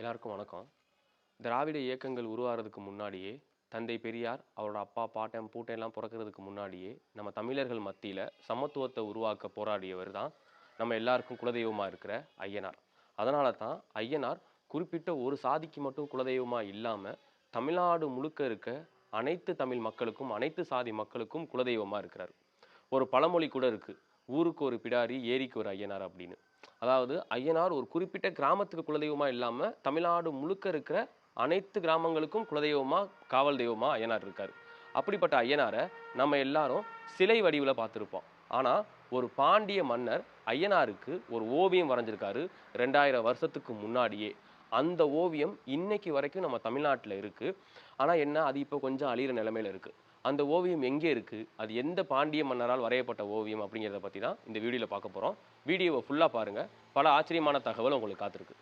எல்லாருக்கும் வணக்கம். திராவிட இயக்கங்கள் உருவாகிறதுக்கு முன்னாடியே தந்தை பெரியார் அவரோட அப்பா பாட்டன் பூட்டையெல்லாம் எல்லாம் பிறக்கிறதுக்கு முன்னாடியே நம்ம தமிழர்கள் மத்தியில் சமத்துவத்தை உருவாக்க போராடியவர் தான் நம்ம எல்லாருக்கும் குலதெய்வமாக இருக்கிற ஐயனார். அதனால தான் ஐயனார் குறிப்பிட்ட ஒரு சாதிக்கு மட்டும் குலதெய்வமாக இல்லாமல் தமிழ்நாடு முழுக்க இருக்க அனைத்து தமிழ் மக்களுக்கும் அனைத்து சாதி மக்களுக்கும் குலதெய்வமாக இருக்கிறார். ஒரு பழமொழி கூட இருக்குது ஊருக்கு ஒரு பிடாரி ஏரிக்கு ஒரு ஐயனார் அப்படின்னு. அதாவது ஐயனார் ஒரு குறிப்பிட்ட கிராமத்துக்கு குலதெய்வமாக இல்லாமல் தமிழ்நாடு முழுக்க இருக்கிற அனைத்து கிராமங்களுக்கும் குலதெய்வமாக காவல் தெய்வமாக ஐயனார் இருக்கார். அப்படிப்பட்ட ஐயனாரை நம்ம எல்லாரும் சிலை வடிவில் பார்த்துருப்போம். ஆனால் ஒரு பாண்டிய மன்னர் ஐயனாருக்கு ஒரு ஓவியம் வரைஞ்சிருக்காரு ரெண்டாயிரம் வருஷத்துக்கு முன்னாடியே. அந்த ஓவியம் இன்னைக்கு வரைக்கும் நம்ம தமிழ்நாட்டில் இருக்குது ஆனால் என்ன அது இப்போ கொஞ்சம் அழிகிற நிலமையில் இருக்குது அந்த ஓவியம் எங்கே இருக்குது அது எந்த பாண்டிய மன்னரால் வரையப்பட்ட ஓவியம் அப்படிங்கிறத பற்றி தான் இந்த வீடியோவில் பார்க்க போகிறோம் வீடியோவை ஃபுல்லாக பாருங்கள் பல ஆச்சரியமான தகவல் உங்களுக்கு காத்திருக்கு.